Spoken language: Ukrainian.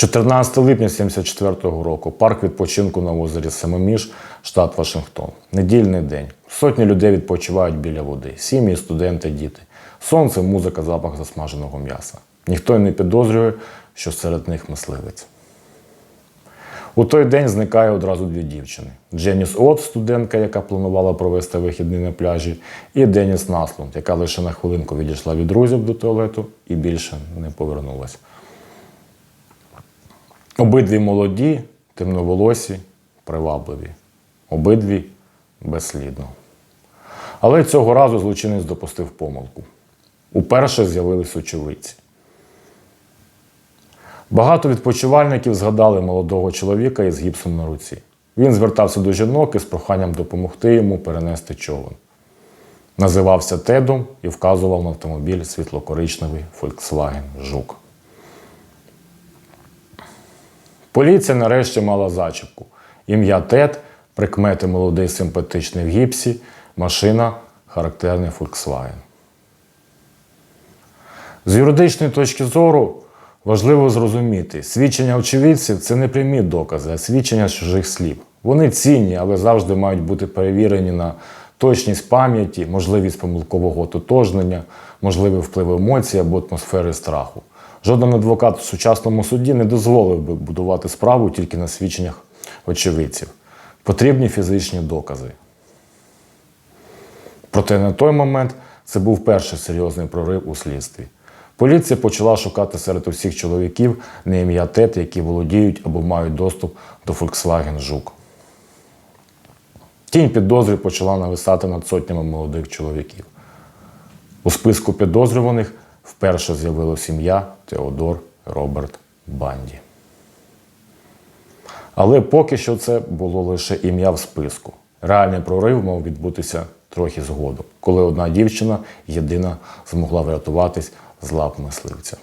14 липня 1974 року парк відпочинку на озері Семиміж, штат Вашингтон. Недільний день. Сотні людей відпочивають біля води. Сім'ї, студенти, діти. Сонце, музика, запах засмаженого м'яса. Ніхто й не підозрює, що серед них мисливець. У той день зникає одразу дві дівчини: Дженіс От, студентка, яка планувала провести вихідний на пляжі, і Деніс Наслунд, яка лише на хвилинку відійшла від друзів до туалету і більше не повернулась. Обидві молоді, темноволосі, привабливі. Обидві безслідно. Але цього разу злочинець допустив помилку. Уперше з'явились очевидці. Багато відпочивальників згадали молодого чоловіка із гіпсом на руці. Він звертався до жінок із проханням допомогти йому перенести човен. Називався Тедом і вказував на автомобіль світлокоричневий Volkswagen Жук. Поліція нарешті мала зачіпку. Ім'я Тед, прикмети молодий симпатичний в гіпсі, машина характерний Volkswagen. З юридичної точки зору важливо зрозуміти, свідчення очевидців це не прямі докази, а свідчення чужих слів. Вони цінні, але завжди мають бути перевірені на точність пам'яті, можливість помилкового ототожнення, можливий вплив емоцій або атмосфери страху. Жоден адвокат в сучасному суді не дозволив би будувати справу тільки на свідченнях очевидців. Потрібні фізичні докази. Проте на той момент це був перший серйозний прорив у слідстві. Поліція почала шукати серед усіх чоловіків на ім'я Тет, які володіють або мають доступ до Volkswagen Жук. Тінь підозри почала нависати над сотнями молодих чоловіків. У списку підозрюваних вперше з'явилось ім'я Теодор Роберт Банді. Але поки що це було лише ім'я в списку. Реальний прорив мав відбутися трохи згодом, коли одна дівчина єдина змогла врятуватись з лап мисливця.